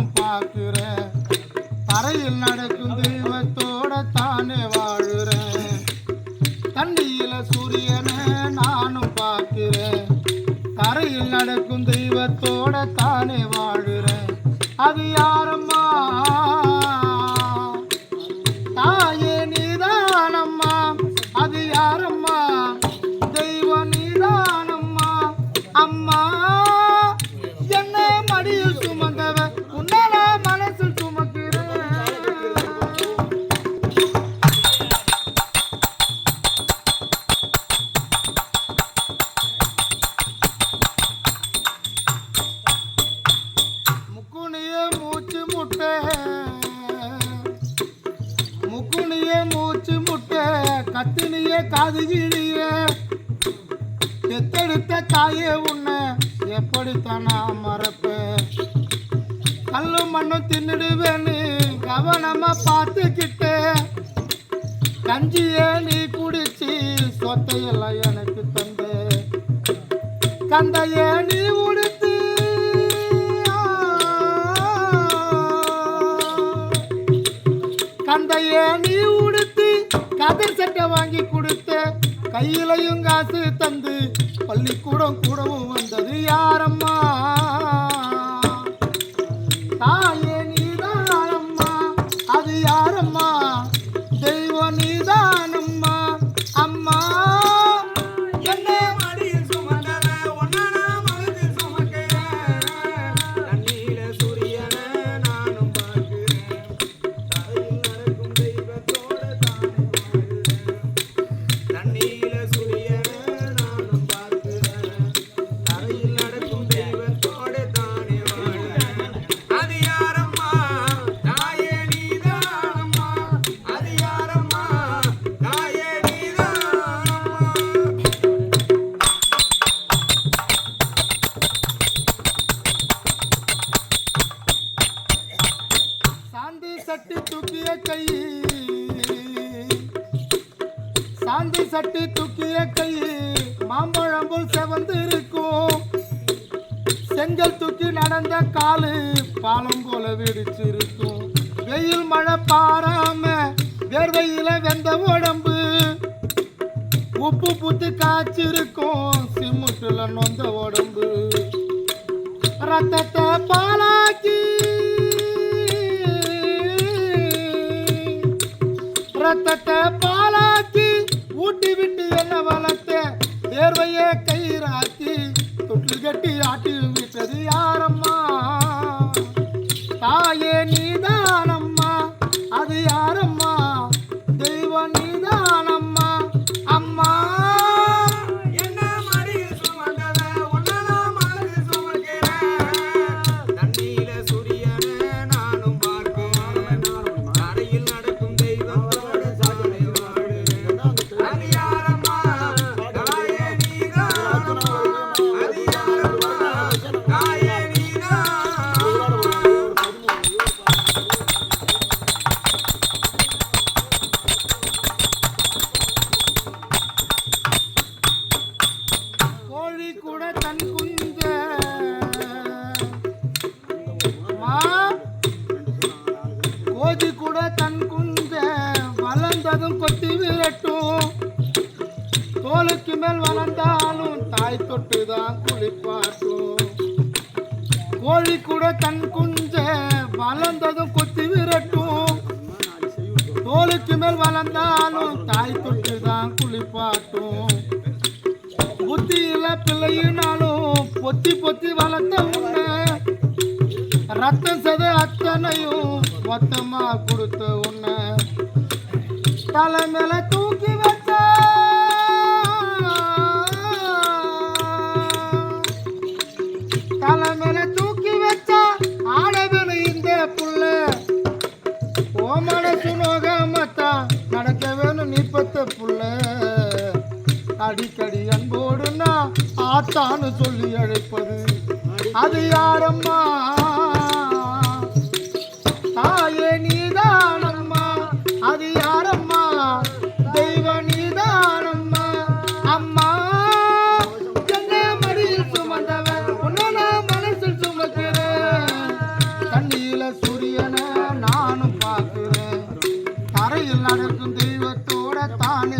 நானும் பார்க்கிறேன் தரையில் நடக்கும் தெய்வத்தோட தானே வாழுறேன் தண்ணியில சூரியனை நானும் பார்க்கிறேன். தரையில் நடக்கும் தெய்வத்தோட தானே வாழ காது கிழிய எத்தெடுத்த தாயே உன்னை எப்படித்தான் நான் மறப்பேன்? கல்லும் மண்ணும் தின்னுடுவேன்னு கவனமா பார்த்துக்கிட்டு கஞ்சியே நீ குடிச்சு சொத்தையெல்லாம் எனக்கு தந்த கந்தையே நீ உடுத்து கந்தையே நீ உடுத்து கதர் சட்டை வாங்கி கொடுத்து கையிலையும் காசு தந்து பள்ளிக்கூடம் கூடவும் வந்தது யாரம் சட்டி தூக்கிய கை. சாந்தி சட்டி தூக்கிய கை. மாம்பழம் போல் செவந்து இருக்கும் செங்கல் தூக்கி நடந்த காலு பாலம் போல வெடிச்சிருக்கும். வெயில் மழை பாராம வேர்வையில வெந்த உடம்பு. உப்பு புத்து காய்ச்சிருக்கும். சிம்முட்டுல நொந்த உடம்பு. ரத்தத்தை பாலாக்கி ரத்தத்தை பாலாக்கி தோலுக்கு மேல் வளர்ந்தாலும் தாய் தொட்டு தான் குளிப்பாட்டும். கோழி கூட தன் குஞ்ச வளர்ந்ததும் கொத்தி விரட்டும். தோலுக்கு மேல் வளர்ந்தாலும் தாய் தொட்டு தான் குளிப்பாட்டும். புத்தியில பிள்ளையினாலும் பொத்தி பொத்தி வளர்த்த உன்ன. ரத்தம் சத அத்தனையும் மொத்தமா கொடுத்த உன்ன. தலை மேல தூக்கி வச்ச அடிக்கடி அன்போடு நான் ஆத்தான்னு சொல்லி அழைப்பது. அது யாரம்மா? தாயே நீதானம்மா. அது யாரம்மா? தெய்வ நீதானம்மா. அம்மா என்ன மடியில் சுமந்தவன் உன்னை நான் மனசில் சுமக்கிறேன். தண்ணியில சூரியனை நானும் பார்க்கிறேன். தரையில் நடக்கும் தெய்வத்தோட தானே